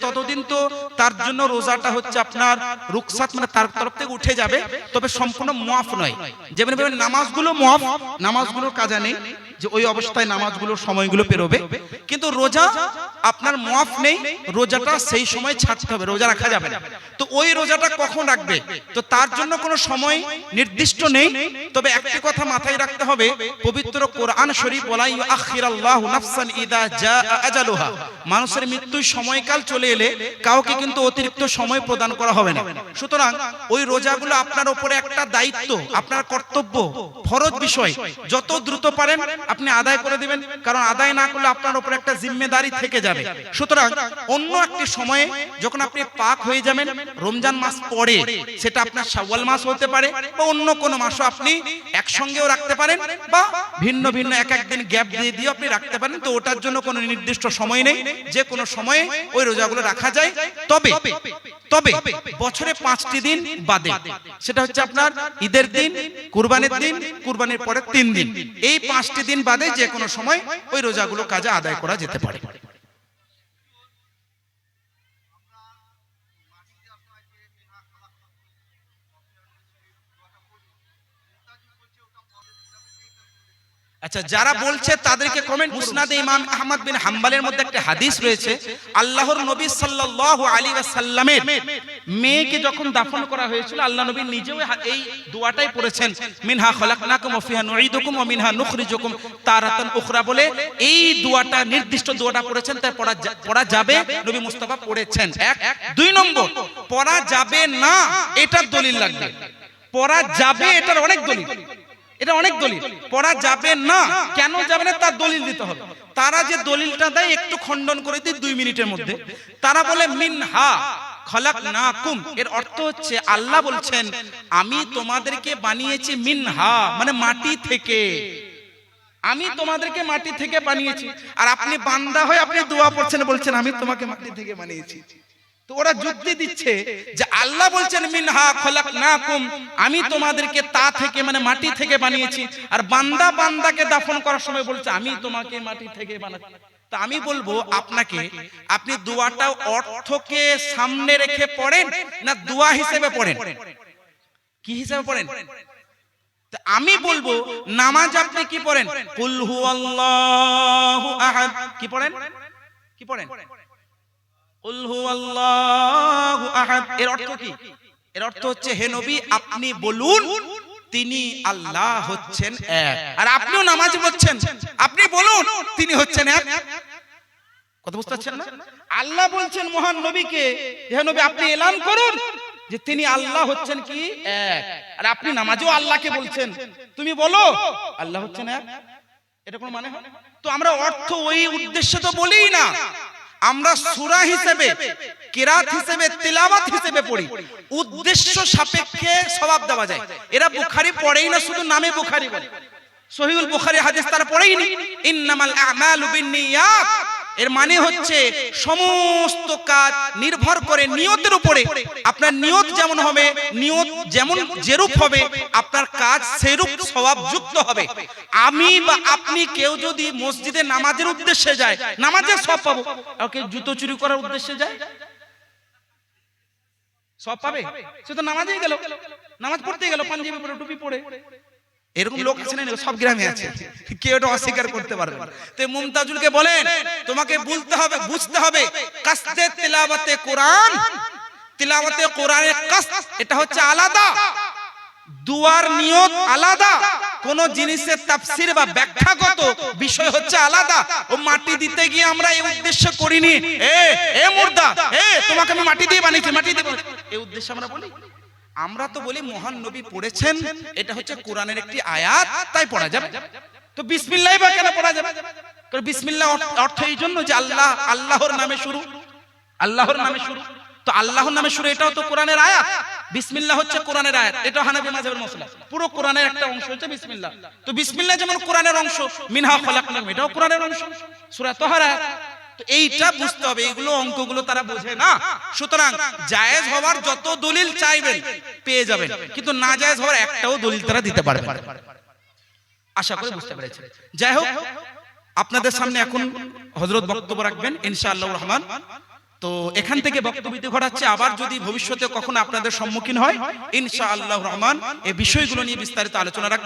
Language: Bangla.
ততদিন তো তার জন্য রোজাটা হচ্ছে আপনার রুকসাত মানে তার তরফ থেকে উঠে যাবে। তবে সম্পূর্ণ মুআফ নয়। যেমন নামাজগুলো মুআফ নামাজগুলোর কাজা নেই যে ওই অবস্থায় নামাজগুলোর সময়গুলো পেরোবে। কিন্তু রোজা আপনার মুআফ নেই, রোজাটা সেই সময় ছাড়তে হবে, রোজা রাখা যাবে না। তো ওই রোজাটা কখন রাখবে? তো তার জন্য কোনো সময় নির্দিষ্ট নেই। তবে একটি কথা মাথায় রাখতে হবে, পবিত্র কোরআন শরীফ বলাই আখিরাল্লাহু নাফসান ইদা জা আজালুহা। মানুষের মৃত্যুর সময়কাল চলে এলে কাউকে কিন্তু অতিরিক্ত সময় প্রদান করা হবে না। সুতরাং ওই রোজাগুলো আপনার উপরে একটা দায়িত্ব, আপনার কর্তব্য, ফরজ বিষয়। যত দ্রুত পারেন আপনি আদায় করে দিবেন, কারণ আদায় না করলে আপনার উপরে একটা জিম্মেদারি থেকে যাবে। সুতরাং অন্য একটি সময়ে যখন আপনি পাক হয়ে যাবেন, রমজান মাস পরে সেটা আপনার শাওয়াল মাস হতে পারে বা অন্য কোনো মাসও আপনি একসঙ্গেও রাখতে পারেন বা ভিন্ন ভিন্ন এক একদিন গ্যাপ দিয়ে দিয়ে আপনি রাখতে পারেন। তো ওটার জন্য কোনো নির্দিষ্ট সময় নেই। যে কোনো সময়ে ওই রোজাগুলো রাখা যায়, তবে তবে বছরে পাঁচটি দিন বাদে। সেটা হচ্ছে আপনার ঈদের দিন, কুরবানির দিন, কুরবানির পরে তিন দিন। এই পাঁচটি দিন বাদে যে কোনো সময় ওই রোজাগুলো কাজে আদায় করা যেতে পারে। আচ্ছা যারা বলছে তাদেরকে কমেন্ট মুসনাদে ইমাম আহমদ বিন হাম্বালের মধ্যে একটা হাদিস রয়েছে আল্লাহর নবী সাল্লাল্লাহু আলাইহি ওয়াসাল্লামের মেয়েকে যখন দাফন করা হয়েছিল আল্লাহ নবী নিজেও এই দোয়াটাই পড়েছেন মিনহা খলাকনাকুম ওয়া ফিহা নুঈদুকুম ওয়া মিনহা নুখরিজুকুম তারাতান উখরা বলে এই দোয়াটা নির্দিষ্ট দোয়াটা পড়েছেন তাই পড়া পড়া যাবে নবী মুস্তাফা পড়েছেন। এক দুই নম্বর পড়া যাবে না এটার দলিল লাগবে। পড়া যাবে এটার অনেক দলিল। এটা অনেক দলিল। পড়া যাবে না, কেন যাবে না তার দলিল দিতে হবে। তারা যে দলিলটা দেয়, একটু খণ্ডন করে দিই দুই মিনিটের মধ্যে। তারা বলে, মিনহা খলাক না কুম এর অর্থ হচ্ছে, আল্লাহ বলছেন, আমি তোমাদেরকে বানিয়েছি মিনহা মানে মাটি থেকে। আমি তোমাদেরকে মাটি থেকে বানিয়েছি। আর আপনি বান্দা হয়ে আপনি দোয়া পড়ছেন, বলছেন, আমি তোমাকে মাটি থেকে বানিয়েছি। তো ওরা যুক্তি দিচ্ছে যে আল্লাহ বলছেন মিনহা খলাকনাকুম। আমি তোমাদেরকে তা থেকে মানে মাটি থেকে বানিয়েছি। আর বান্দা বান্দাকে দাফন করার সময় বলছে আমি তোমাকে মাটি থেকে বানাচ্ছি। তা আমি বলব আপনাকে আপনি দোয়াটা অর্থকে সামনে রেখে পড়েন না দোয়া হিসেবে পড়েন? কি হিসেবে পড়েন? তা আমি বলব নামাজ আপনি কি পড়েন? কুল হুয়াল্লাহু আহাদ। কি পড়েন? কি পড়েন? এর অর্থ কি? এর অর্থ হচ্ছে, হে নবী, আপনি বলুন, তিনি আল্লাহ হচ্ছেন এক। আর আপনিও নামাজ পড়ছেন। আপনি বলুন, তিনি হচ্ছেন এক। কথা বুঝতে পারছেন না? আল্লাহ বলছেন মহান নবীকে, হে নবী, আপনি এলান করুন যে তিনি আল্লাহ হচ্ছেন কি? এক। আর আপনি নামাজেও আল্লাহকে বলছেন। তুমি বলো, আল্লাহ হচ্ছেন এক। এটা কোনো মানে হয়? তো আমরা অর্থ ওই উদ্দেশ্যে তো বলি না। আমরা সুরা হিসেবে, কিরাত হিসেবে, তিলাওয়াত হিসেবে পড়ি। উদ্দেশ্য সাপেক্ষে স্বভাব দেওয়া যায়। এরা বুখারি পড়েই না, শুধু নামে বুখারি বলে। সহিউল বুখারী হাদিস তারা পড়েই নি। ইন্নামাল আমালু বিন্নিয়াত এর মানে হচ্ছে সমস্ত কাজ নির্ভর করে নিয়তের উপরে। আপনার নিয়ত যেমন হবে, নিয়ত যেমন যেরূপ হবে, আপনার কাজ সেরূপ স্বভাব যুক্ত হবে। আমি বা আপনি কেউ যদি মসজিদে নামাজের উদ্দেশ্যে যায়, নামাজের সব পাবো। কেউ জুতো চুরি করার উদ্দেশ্যে যায় সব পাবে? সে তো নামাজেই গেল। নামাজ পড়তে গেল, পাঞ্জাবি পরে, টুপি পরে। এরকম লোক আছে না, সব গ্রামে আছে। কেউ এটা অস্বীকার করতে পারবে তো মুমতাজুলকে বলেন, তোমাকে বলতে হবে, বুঝতে হবে, কাস্তে তিলাওয়াতে কোরআন, তিলাওয়াতে কোরআনের কাস্ত, এটা হচ্ছে আলাদা। দুয়ার নিয়ত আলাদা, কোন জিনিসের তাফসির বা ব্যাখ্যাগত বিষয় হচ্ছে আলাদা। ও মাটি দিতে গিয়ে আমরা এই উদ্দেশ্য করিনি। এ এ মুর্দা, এ, তোমাকে আমি মাটি দিয়ে বানিয়েছি, মাটি দিয়ে এই উদ্দেশ্য আমরা বলি, আমরা তো বলি মহান নবী পড়েছেন, এটা হচ্ছে কোরআনের একটি আয়াত, তাই পড়া যাবে। তো বিসমিল্লাহ বা কেন পড়া যাবে? কারণ বিসমিল্লাহ অর্থ- এই জন্য যে আল্লাহ আল্লাহর নামে শুরু। আল্লাহর নামে শুরু। তো আল্লাহর নামে শুরু, এটাও তো কোরআনের আয়াত। বিসমিল্লাহ হচ্ছে কোরআনের আয়াত। এটা হানাফি মাযহাবের মশলা পুরো কোরআনের একটা অংশ হচ্ছে বিসমিল্লাহ। তো বিসমিল্লাহ যেমন কোরআনের অংশ, মিনহা খলাকনাকুম এটাও কোরআনের অংশ। সূরা তাহার। তো এইটা বুঝতে হবে, এইগুলো অঙ্কগুলো তারা বোঝে না। সুতরাং জায়েজ হওয়ার যত দলিল চাইবেন, পেয়ে যাবেন। কিন্তু না জায়েজ হওয়ার একটাও দলিল তারা দিতে পারবে আশা করে বুঝতে পেরেছেন। যাই হোক আপনাদের সামনে এখন হজরত বক্তব্য রাখবেন ইনশাআল্লাহ রহমান। তো এখান থেকে বক্তব্য ঘটাচ্ছে আবার যদি ভবিষ্যতে কখনো আপনাদের সম্মুখীন হয় ইনশাআল্লাহ রহমান এই বিষয়গুলো নিয়ে বিস্তারিত আলোচনা রাখব।